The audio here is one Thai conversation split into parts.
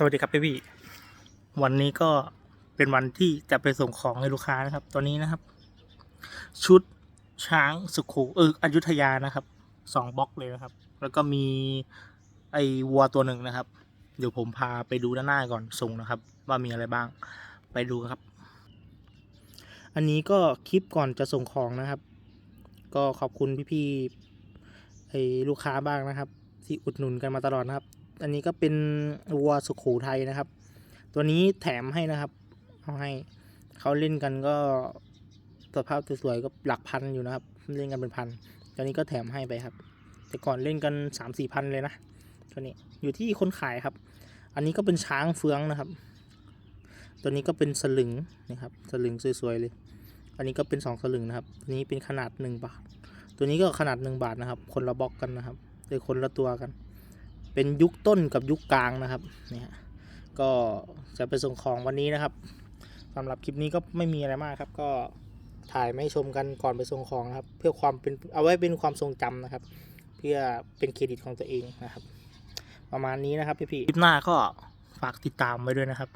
สวัสดีครับพี่พี่วันนี้ก็เป็นวันที่จะไปส่งของให้ลูกค้านะครับ ตอนนี้นะครับ ชุดช้างสุขูเอออยุธยานะครับสองบล็อกเลยนะครับ แล้วก็มีไอวัวตัวหนึ่งนะครับ เดี๋ยวผมพาไปดูด้านหน้าก่อนส่งนะครับ ว่ามีอะไรบ้างไปดูครับ อันนี้ก็คลิปก่อนจะส่งของนะครับ ก็ขอบคุณพี่ๆไอลูกค้าบ้างนะครับ ที่อุดหนุนกันมาตลอดนะครับ อันนี้ก็เป็นวัวสุขูไทยนะครับ ตัวนี้แถมให้นะครับเอาให้เขาเล่นกันก็สภาพสวยๆก็หลักพันอยู่นะครับ เล่นกันเป็นพันตัวนี้ก็แถมให้ไปครับ แต่ก่อนเล่นกันสามสี่พันเลยนะตัวนี้อยู่ที่คนขายครับ อันนี้ก็เป็นช้างเฟืองนะครับ ตัวนี้ก็เป็นสลึงนะครับ สลึงสวยๆเลย อันนี้ก็เป็นสองสลึงนะครับตัวนี้เป็นขนาดหนึ่งบาท ตัวนี้ก็ขนาดหนึ่งบาทนะครับ คนละบล็อกกันนะครับเลยคนละตัวกัน เป็นยุคต้นกับยุคกลางนะครับเนี่ยก็จะไปส่งของวันนี้นะครับสำหรับคลิปนี้ก็ไม่มีอะไรมากครับ ก็ถ่ายไม่ชมกันก่อนไปส่งของนะครับ เพื่อความเป็นเอาไว้เป็นความทรงจำนะครับ เพื่อเป็นเครดิตของตัวเองนะครับ ประมาณนี้นะครับพี่ๆคลิปหน้าก็ฝากติดตามไว้ด้วยนะครับ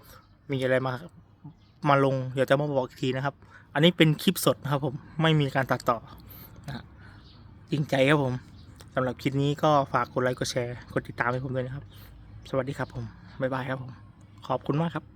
มีอะไรมามาลงเดี๋ยวจะมาบอกอีกทีนะครับ อันนี้เป็นคลิปสดนะครับผมไม่มีการตัดต่อนะจริงใจครับผม สำหรับคลิปนี้ก็ฝากกดไลค์กดแชร์ กดติดตามให้ผมด้วยนะครับ สวัสดีครับผม บ๊ายบายครับผม ขอบคุณมากครับ